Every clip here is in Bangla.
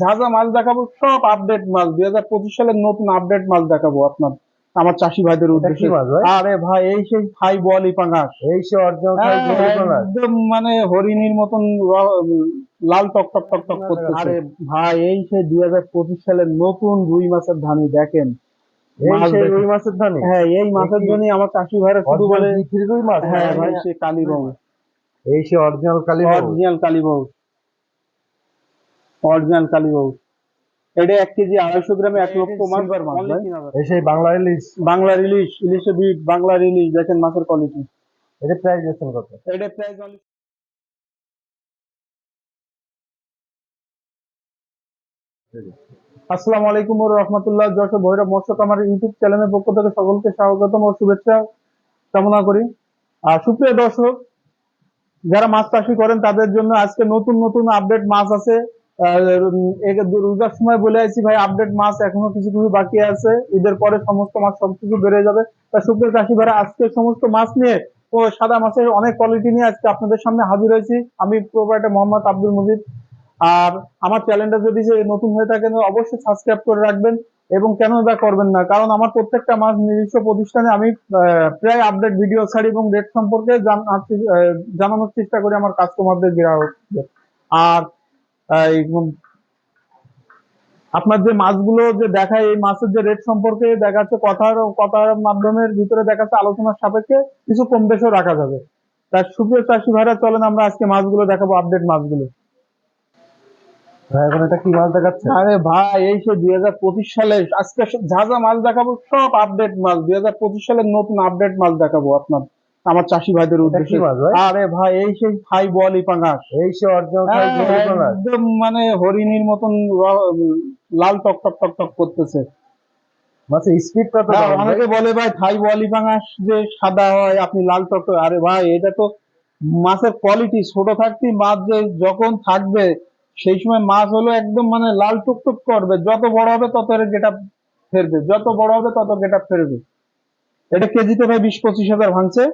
যা যা মাছ দেখাবো সব আপডেট মাছ দুই হাজার পঁচিশ সালের নতুন আপডেট মাছ দেখাবো আপনার আমার চাষি ভাইদের উদ্দেশ্যে। আরে ভাই এই সেই থাই বলি পাঙাশ এই সে হ্যাঁ, একদম মানে হরিণীর মতন লাল টক টক টক টক করতেছে। আরে ভাই এই সেই দুই হাজার পঁচিশ সালের নতুন রুই মাছের ধানি দেখেন। রুই মাছের ধানি? হ্যাঁ এই মাছের। জন্য আমার চাষি ভাইরা শুধু বলে রুই মাছ? হ্যাঁ ভাই সে কালীবাবু এই সে অরিজিনাল কালী অরিজিনাল কালীবাবু অরিজিনাল কালীবাবু এটা এক কেজি আড়াইশো গ্রামে এক লক্ষ মাছ। এই সেই বাংলা ইলিশ বাংলার ইলিশ ইলিশে বিট বাংলার ইলিশ দেখেন মাছের কোয়ালিটি এটা প্রাইস দিচ্ছেন কত? এটা প্রাইস আসসালামু আলাইকুম ওয়া রাহমাতুল্লাহ যশোর ভৈরব মৎস্য কামার ইউটিউব চ্যানেলের পক্ষ থেকে সকলকে স্বাগতম ও শুভেচ্ছা কামনা করি। আর সুপ্রিয় দর্শক যারা মাছ চাষি করেন তাদের জন্য আজকে নতুন নতুন আপডেট মাছ আছে। রোজার সময় বলে আছি, ভাই আপডেট মাছ এখনও কিছু কিছু বাকি আছে, ঈদের পরে সমস্ত মাছ সবকিছু বেড়ে যাবে। তা সুপ্রিয় চাষি ভাইরা, আজকে সমস্ত মাছ নিয়ে, ও, সাদা মাছের অনেক কোয়ালিটি নিয়ে আজকে আপনাদের সামনে হাজির হয়েছি। আমি প্রোভাইডার মোহাম্মদ আব্দুল মুজিদ আর আমার চ্যানেলটা যদি নতুন হয়ে থাকেন অবশ্যই সাবস্ক্রাইব করে রাখবেন এবং কেন বা করবেন না? কারণ আমার প্রত্যেকটা মাস নিজস্ব প্রতিষ্ঠানে আমি প্রায় আপডেট ভিডিও ছাড়ি এবং রেট সম্পর্কে জান- জানানোর চেষ্টা করি আমার কাস্টমারদের গ্রাহকদের। আর আপনার যে মাছগুলো যে দেখায় এই মাছের যে রেট সম্পর্কে দেখাচ্ছে কথার কথার মাধ্যমের ভিতরে দেখাচ্ছে আলোচনার সাপেক্ষে কিছু কম বেশও রাখা যাবে। তার সুপ্রিয় চাষি ভাইরা চলেন আমরা আজকে মাছগুলো দেখাবো আপডেট মাছগুলো। এখন এটা কি মাছ দেখাচ্ছে? আরে ভাই এই সে দুই হাজার পঁচিশ সালে আজকে সব যা যা মাছ দেখাবো সব আপডেট মাছ। দুই হাজার পঁচিশ সালের নতুন আপডেট মাছ দেখাবো আপনার। আমার চাষি ভাইদের উদ্দেশ্যে। আরে ভাই এই সেই থাই বলি এই সে হ্যাঁ, একদম মানে হরিণীর মতন লাল টক টক টক টক করতেছে। মাছের স্পিডটা তো। অনেকে বলে ভাই থাই বলি যে সাদা হয় আপনি লাল টক আরে ভাই এটা তো মাছের কোয়ালিটি ছোট থাকতে মাছ যে যখন থাকবে সেই সময় মাছ হলো একদম মানে লাল টুক টুক করবে। যত বড় হবে তত এর গেটা ফেরবে। যত বড় হবে তত গেটা ফেরবে। এটা কেজিতে ভাই বিশ পঁচিশ হাজার ভাঙছে।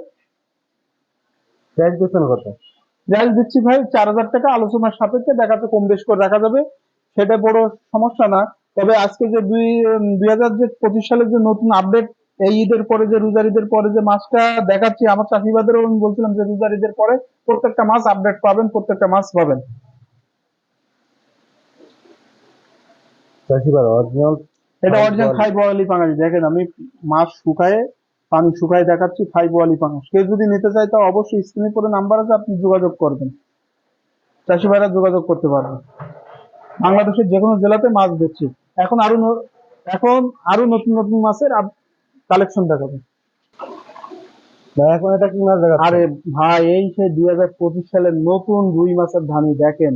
প্রাইস দিচ্ছেন কত? প্রাইস দিচ্ছি ভাই চার হাজার টাকা আলোচনার সাপেক্ষে দেখাতে কম বেশ করে রাখা যাবে। সেটা বড় সমস্যা না। তবে আজকে যে দুই দুই হাজার যে পঁচিশ সালের যে নতুন আপডেট এই ঈদের পরে যে রোজার ঈদের পরে যে মাছটা দেখাচ্ছি আমার চাষিবাদেরও আমি বলছিলাম যে রোজার ঈদের পরে প্রত্যেকটা মাছ আপডেট পাবেন প্রত্যেকটা মাছ পাবেন। চাষি ভাই অরিজিনাল এটা অরিজিনাল খাই থাই বোয়ালি পাঙাশ দেখেন আমি মাছ শুকায়ে পানি শুকায় দেখাচ্ছি থাই বোয়ালি পাঙাশ। কেউ যদি নিতে চায় তো অবশ্যই স্ক্রিনে পরে নাম্বার আছে আপনি যোগাযোগ করবেন। চাষি ভাইরা যোগাযোগ করতে পারবেন বাংলাদেশের যে কোনো জেলাতে মাছ দিচ্ছি এখন আরও এখন আরও নতুন নতুন মাছের কালেকশন দেখাবেন এখন এটা কি মাছ দেখাচ্ছে আরে ভাই এই সেই দুই হাজার পঁচিশ সালের নতুন রুই মাছের ধানি দেখেন।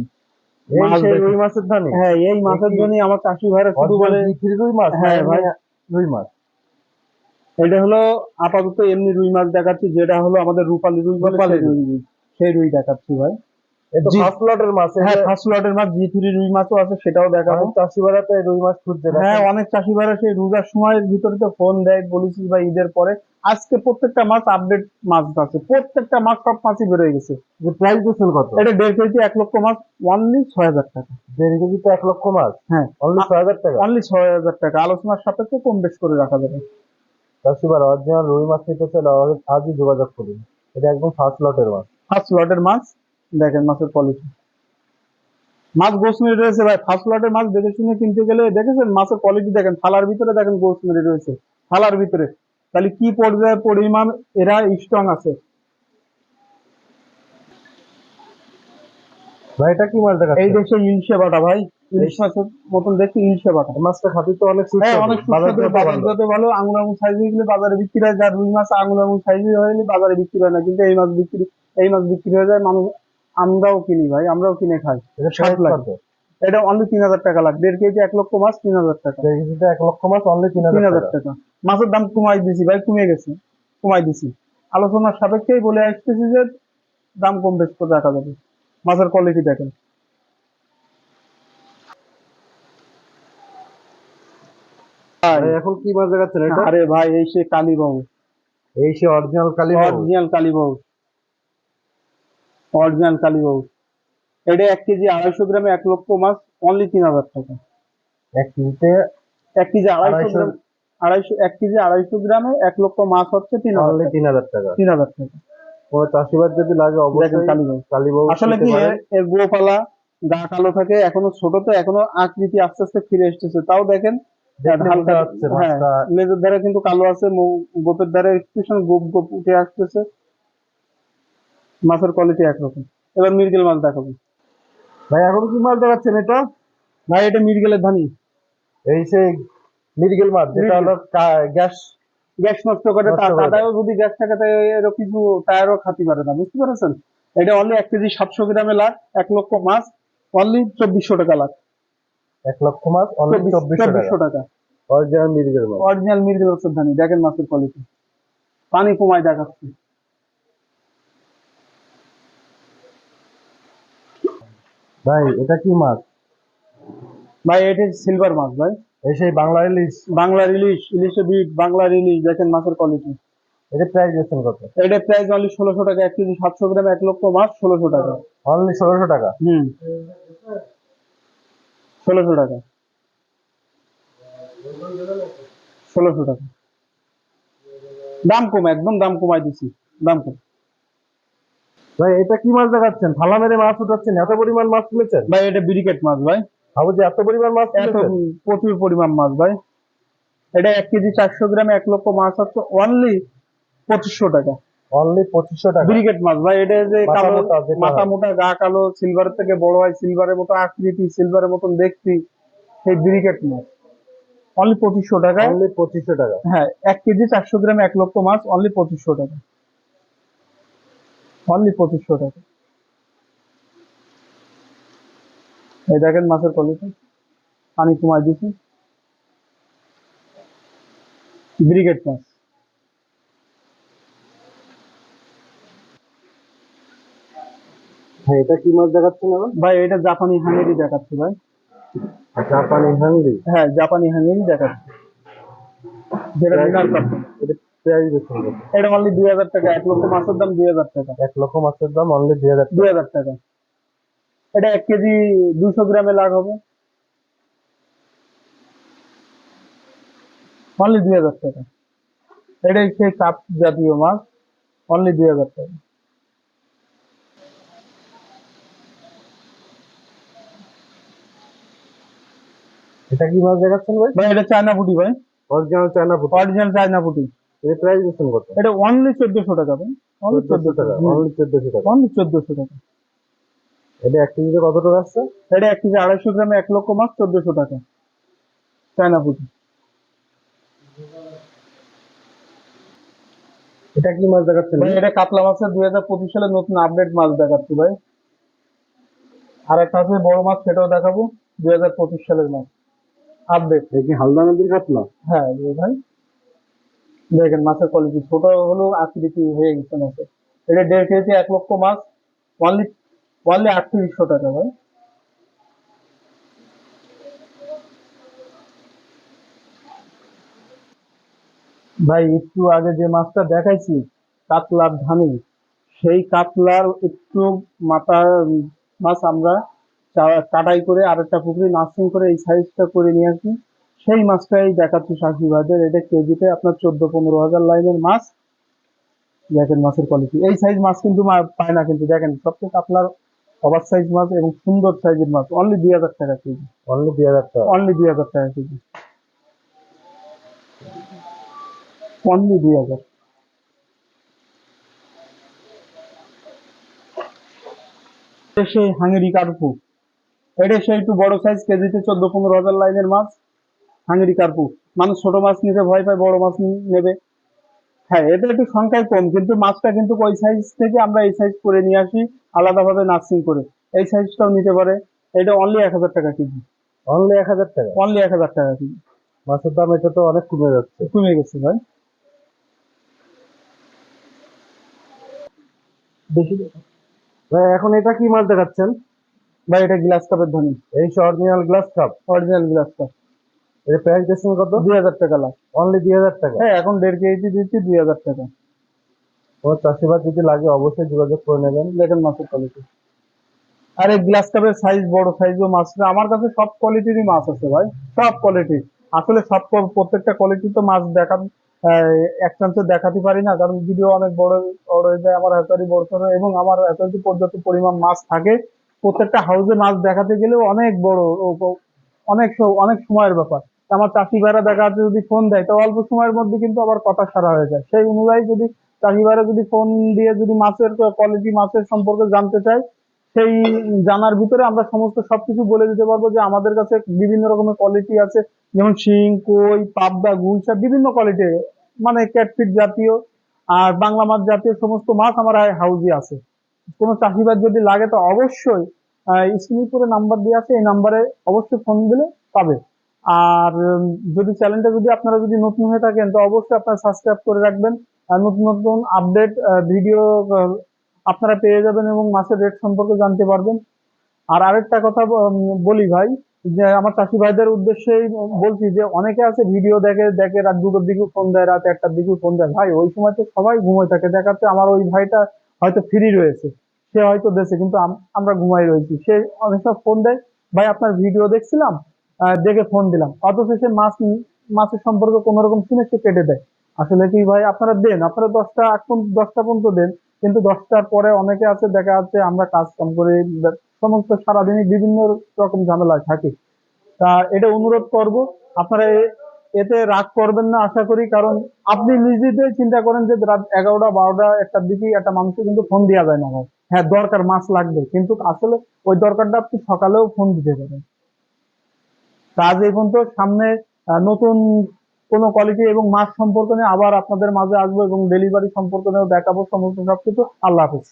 দেখে- রুই মাছের ধানি? হ্যাঁ এই মাছের দেখি। জন্য আমার চাষি ভাইরা শুধু বলে রুই মাছ হ্যাঁ, ভাই। রুই মাছ? এটা হলো আপাতত এমনি রুই মাছ দেখাচ্ছি যেটা হলো আমাদের রূপালী রুই রূপালী সেই রুই। সেই রুই দেখাচ্ছি ভাই। ফার্স্ট লটের মাছ হ্যাঁ ফার্স্ট লটের মাছ জি থ্রি রুই মাছও আছে সেটাও দেখাবো। এখন চাষি রুই মাছ খুঁজছে হ্যাঁ অনেক চাষি সেই রোজার সময়ের ভিতরে তো ফোন দেয় বলেছি ভাই ঈদের পরে। আজকে প্রত্যেকটা মাছ আপডেট মাছ আছে। প্রত্যেকটা মাছ সব মাছই বেরোয় গেছে। যে প্রাইস দিচ্ছেন কত? এটা দেড় কেজি এক লক্ষ মাছ অনলি ছয় হাজার টাকা। দেড় এক লক্ষ মাছ? হ্যাঁ। অনলি ছয় হাজার টাকা? অনলি ছয় হাজার টাকা। আলোচনার সাপেক্ষে কম বেশ করে রাখা যাবে। চাষি ভাড়া অরিজিনাল রুই মাছ নিতে চাইলে আমাকে আজই যোগাযোগ করুন। এটা একদম ফার্স্ট লটের মাছ। ফার্স্ট লটের মাছ? দেখেন মাছের কোয়ালিটি মাছ গোস মেরে রয়েছে ভাই ফার্স্ট লটের মাছ দেখে শুনে কিনতে গেলে দেখেছেন মাছের কোয়ালিটি দেখেন থালার ভিতরে দেখেন গোস মেরে রয়েছে থালার ভিতরে। তাহলে কি পর্যায়ে পরিমাণ এরা স্ট্রং আছে? ভাই এটা কি মাছ দেখাচ্ছে এই দেশে ইলশে বাটা ভাই। ইলিশ মাছের মতন দেখতে ইলশে বাটা মাছটা খাবি তো অনেক হ্যাঁ সুস্বাদু অনেক সুস্বাদু দরটা ভালো। আঙুল আঙুল সাইজ হয়ে গেলে বাজারে বিক্রি হয়। যার রুই মাছ আঙুল আঙুল সাইজ হয়ে বাজারে বিক্রি হয় না। কিন্তু এই মাছ বিক্রি এই মাছ বিক্রি হয়ে যায় মানুষ আমরাও কিনি ভাই আমরাও কিনে খাই। এটা এটা অনলি তিন হাজার টাকা লাখ। দেড় কেজি এক লক্ষ মাছ তিন হাজার টাকা। দেড় কেজিতে এক লক্ষ মাছ অনলি তিন হাজার টাকা। মাছের দাম কমাই দিছি ভাই কমে গেছে। কমাই দিছি। আলোচনার সাপেক্ষেই বলে আসতেছি যে দাম কম বেশ করে রাখা যাবে। মাছের কোয়ালিটি দেখেন। এখন কি মাছ দেখাচ্ছেন এটা? আরে ভাই এই সে এই সে অরিজিনাল অরিজিনাল অরিজিনাল এটা এক কেজি আড়াইশো গ্রামে এক লক্ষ মাছ অনলি তিন হাজার টাকা। এক কেজিতে এক কেজি আড়াইশো আড়াইশো- গ্রাম আড়াইশো এক কেজি আড়াইশো গ্রামে এক লক্ষ মাছ হচ্ছে তিন হাজার অনলি তিন হাজার টাকা। তিন হাজার টাকা। কোনো চাষিবাদ যদি লাগে অবশ্যই কালীবাবু আসলে কি এর- গোপালা গা কালো থাকে এখনও ছোট তো এখনও আকৃতি আস্তে আস্তে ফিরে এসতেছে তাও দেখেন হ্যাঁ লেজের ধারে কিন্তু কালো আছে গোপের ধারে একটু গোপ গোপ উঠে আসতেছে। মাছের কোয়ালিটি একরকম। এবার মিরগেল মাছ দেখাবো। ভাই এখন কি মাছ দেখাচ্ছেন এটা? ভাই এটা মিরগেলের ধানি। এই সেই মৃগেল মাছ যেটা হলো গ্যাস গ্যাস নষ্ট করে। দাদাও যদি গ্যাস থাকে তাই কিছু টায়ারও খাতি পারে না। বুঝতে পারছেন? এটা অনলি এক কেজি সাতশো গ্রামে লাখ এক লক্ষ মাছ অনলি চব্বিশশো টাকা লাখ। এক লক্ষ মাছ অনলি চব্বিশশো টাকা। অরিজিনাল মৃগেল মাছ অরিজিনাল মিরগেল মাছের ধানি দেখেন মাছের কোয়ালিটি পানি কমায় দেখাচ্ছে। ভাই এটা কি মাছ? ভাই এটা সিলভার মাছ ভাই। এই সেই বাংলা ইলিশ বাংলার ইলিশ ইলিশে বিট বাংলার ইলিশ দেখেন মাছের কোয়ালিটি এটা প্রাইস দিচ্ছেন কত? এটা প্রাইস অনলি ষোলোশো টাকা এক কেজি সাতশো গ্রাম এক লক্ষ মাছ ষোলোশো টাকা। অনলি ষোলোশো টাকা? হুম। ষোলোশো টাকা। ষোলোশো টাকা। দাম কম একদম দাম কমাই দিছি দাম কম। ভাই এটা কি মাছ দেখাচ্ছেন? থালা মেরে মাছ উঠাচ্ছেন এত পরিমাণ মাছ তুলেছেন? ভাই এটা ব্রিকেট মাছ ভাই। ভাবো যে এত পরিমাণ মাছ এত প্রচুর পরিমাণ মাছ ভাই। এটা এক কেজি চারশো গ্রামে এক লক্ষ মাছ হচ্ছে অনলি পঁচিশশো টাকা। অনলি পঁচিশশো টাকা। ব্রিগেড মাছ ভাই এটা যে মাথা কালো মোটা মাথা মোটা গা কালো সিলভারের থেকে বড় হয় সিলভারের মতো আকৃতি সিলভারের মতন দেখতি সেই ব্রিগেড মাছ। অনলি পঁচিশশো টাকা। অনলি পঁচিশশো টাকা। হ্যাঁ এক কেজি চারশো গ্রাম এক লক্ষ মাছ অনলি পঁচিশশো টাকা। অনলি পঁচিশশো টাকা। এই দেখেন মাছের কোয়ালিটি পানি কমাই দিছি। ব্রিগেড মাছ। ভাই এটা কি মাছ দেখাচ্ছেন এখন ভাই এটা জাপানি হাঙ্গেরি দেখাচ্ছি ভাই। জাপানি হ্যাঁ জাপানি হাঙ্গেরি দেখাচ্ছি। যেটা এটা অনলি দুই হাজার টাকা এক লক্ষ মাছের দাম দুই হাজার টাকা। এক লক্ষ মাছের দাম অনলি দুই হাজার দুই হাজার টাকা। এটা এক কেজি দুশো গ্রামে লাগ হবে। অনলি দুই হাজার টাকা। এটা সেই কাপ জাতীয় মাছ। অনলি দুই হাজার টাকা। এটা কি মাছ দেখাচ্ছেন ভাই? ভাই এটা চায়না পুটি ভাই। অরিজিনাল চায়না ফুট অরিজিনাল চায়না পুটি। এটা প্রাইস দিচ্ছেন কত? এটা অনলি চোদ্দশো টাকা ভাই। অনলি চোদ্দশো চোদ্দশো টাকা। টাকা অনলি চোদ্দশো টাকা। অনলি চোদ্দশো টাকা। এটা এক কেজিতে কত টাকা আসছে? এটা এক কেজি আড়াইশো গ্রামে এক লক্ষ মাছ চোদ্দশো টাকা। চায়না পুটি। এটা কি মাছ দেখাচ্ছেন? ভাই এটা কাতলা মাছের দুই হাজার পঁচিশ সালে নতুন আপডেট মাছ দেখাচ্ছি ভাই। আর একটা আছে বড় মাছ সেটাও দেখাবো দুই হাজার পঁচিশ সালের মাছ। হালদা নদীর হ্যাঁ ভাই। দেখেন, মাছের কোয়ালিটি ছোট হলেও আকৃতি হয়ে গেছে মাছের। এটা দেড় এক লক্ষ মাছ। অনলি অনলি আটত্রিশশো টাকা ভাই। ভাই, একটু আগে যে মাছটা দেখাইছি, কাতলার ধানি, সেই কাতলার একটু মাথা, মাছ আমরা কাটাই করে আর একটা পুকুরে নার্সিং করে এই সাইজটা করে নিয়ে আসি। সেই মাছটাই দেখাচ্ছি শাকি ভাইদের। এটা কেজিতে আপনার চোদ্দ পনেরো হাজার লাইনের মাছ। দেখেন মাছের কোয়ালিটি এই সাইজ মাছ কিন্তু পায় না কিন্তু। দেখেন সবচেয়ে আপনার ওভার সাইজ মাছ এবং সুন্দর সাইজের মাছ। অনলি দুই হাজার টাকা কেজি। অনলি দুই হাজার টাকা। অনলি দুই হাজার টাকা কেজি। অনলি দুই হাজার। সেই হাঙ্গেরি কার্পু। এটা সেই একটু বড় সাইজ কেজিতে চোদ্দ পনেরো হাজার লাইনের মাছ। হাঙ্গেরি কার্পু। মানুষ ছোট মাছ নিতে ভয় পায় বড় মাছ নেবে। হ্যাঁ এটা একটু সংখ্যায় কম কিন্তু মাছটা কিন্তু ওই সাইজ থেকে আমরা এই সাইজ করে নিয়ে আসি আলাদাভাবে নার্সিং করে। এই সাইজটাও নিতে পারে। এটা অনলি এক হাজার টাকা কেজি। অনলি এক হাজার টাকা? অনলি এক হাজার টাকা কেজি। মাছের দাম এটা তো অনেক কমে যাচ্ছে। কমে গেছে ভাই। বেশি ভাই এখন এটা কি মাছ দেখাচ্ছেন? ভাই এটা গ্লাস কাপের ধানি। এই original glass cup original glass cup এর প্রাইস কত? দুই হাজার টাকা লাখ অনলি দুই হাজার টাকা? হ্যাঁ এখন দেড় কেজি দিচ্ছি দুই হাজার টাকা। কোনো চাষিবাদ যদি লাগে অবশ্যই যোগাযোগ করে নেবেন। দেখেন মাছের কোয়ালিটি আরে গ্লাস কাপের সাইজ বড় সাইজও মাছ। আমার কাছে সব কোয়ালিটিরই মাছ আছে ভাই। সব কোয়ালিটি আসলে সব প্রত্যেকটা কোয়ালিটি তো মাছ দেখা এক চান্সে দেখাতে পারি না। কারণ ভিডিও অনেক বড় বড় হয়ে যায় আমার এতই বড় এবং আমার এতই পর্যাপ্ত পরিমাণ মাছ থাকে প্রত্যেকটা হাউসে মাছ দেখাতে গেলেও অনেক বড় অনেক অনেক সময়ের ব্যাপার। আমার চাষি ভাইরা দেখা যাচ্ছে যদি ফোন দেয়, তো অল্প সময়ের মধ্যে কিন্তু আবার কথা সারা হয়ে যায়। সেই অনুযায়ী যদি চাষি ভাইরা যদি ফোন দিয়ে যদি মাছের কোয়ালিটি মাছের সম্পর্কে জানতে চায়, সেই জানার ভিতরে আমরা সমস্ত সবকিছু বলে দিতে পারব যে আমাদের কাছে বিভিন্ন রকমের কোয়ালিটি আছে। যেমন শিং, কই, পাবদা, গুলশা, বিভিন্ন কোয়ালিটি মানে ক্যাটফিট জাতীয় আর বাংলা মাছ জাতীয় সমস্ত মাছ আমার হাউজে আছে। কোনো চাষিবাদ যদি লাগে, তো অবশ্যই স্ক্রিন করে নাম্বার দিয়ে আছে এই নাম্বারে অবশ্যই ফোন দিলে পাবে। আর যদি চ্যানেলটা যদি আপনারা যদি নতুন হয়ে থাকেন, তো অবশ্যই আপনারা সাবস্ক্রাইব করে রাখবেন। আর নতুন নতুন আপডেট ভিডিও আপনারা পেয়ে যাবেন এবং মাছের রেট সম্পর্কে জানতে পারবেন। আর আরেকটা কথা বলি ভাই, যে আমার চাষি ভাইদের উদ্দেশ্যেই বলছি যে, অনেকে আছে ভিডিও দেখে দেখে রাত দুটোর দিকে ফোন দেয়, রাত একটার দিকে ফোন দেয়। ভাই, ওই সময় তো সবাই ঘুমোয় থাকে। দেখাচ্ছে আমার ওই ভাইটা হয়তো ফ্রি রয়েছে। সে হয়তো দেশে, কিন্তু আমরা ঘুমাই রয়েছি। সে অনেক সময় ফোন দেয়, ভাই, আপনার ভিডিও দেখছিলাম দেখে ফোন দিলাম। অথচ সে মাছ, মাছের সম্পর্কে কোনো রকম শুনে সে কেটে দেয়। আসলে কি ভাই, আপনারা দেন, আপনারা দশটা এখন দশটা পর্যন্ত দেন, কিন্তু দশটার পরে অনেকে আছে, দেখা যাচ্ছে আমরা কাজ কাম করে সমস্ত সারাদিনই বিভিন্ন রকম ঝামেলায় থাকি। তা, এটা অনুরোধ করব, আপনারা এতে রাগ করবেন না, আশা করি। কারণ আপনি নিজেদের চিন্তা করেন যে রাত এগারোটা, বারোটা একটার দিকে একটা মানুষকে কিন্তু ফোন দেওয়া যায় না ভাই। হ্যাঁ দরকার মাছ লাগবে, কিন্তু আসলে ওই দরকারটা আপনি সকালেও ফোন দিতে পারেন। কাজ এই পর্যন্ত, সামনে নতুন কোনো কোয়ালিটি এবং মাছ সম্পর্ক নিয়ে আবার আপনাদের মাঝে আসব এবং ডেলিভারি সম্পর্ক নিয়েও দেখাবো, সমস্ত সবকিছু। আল্লাহ হাফিজ।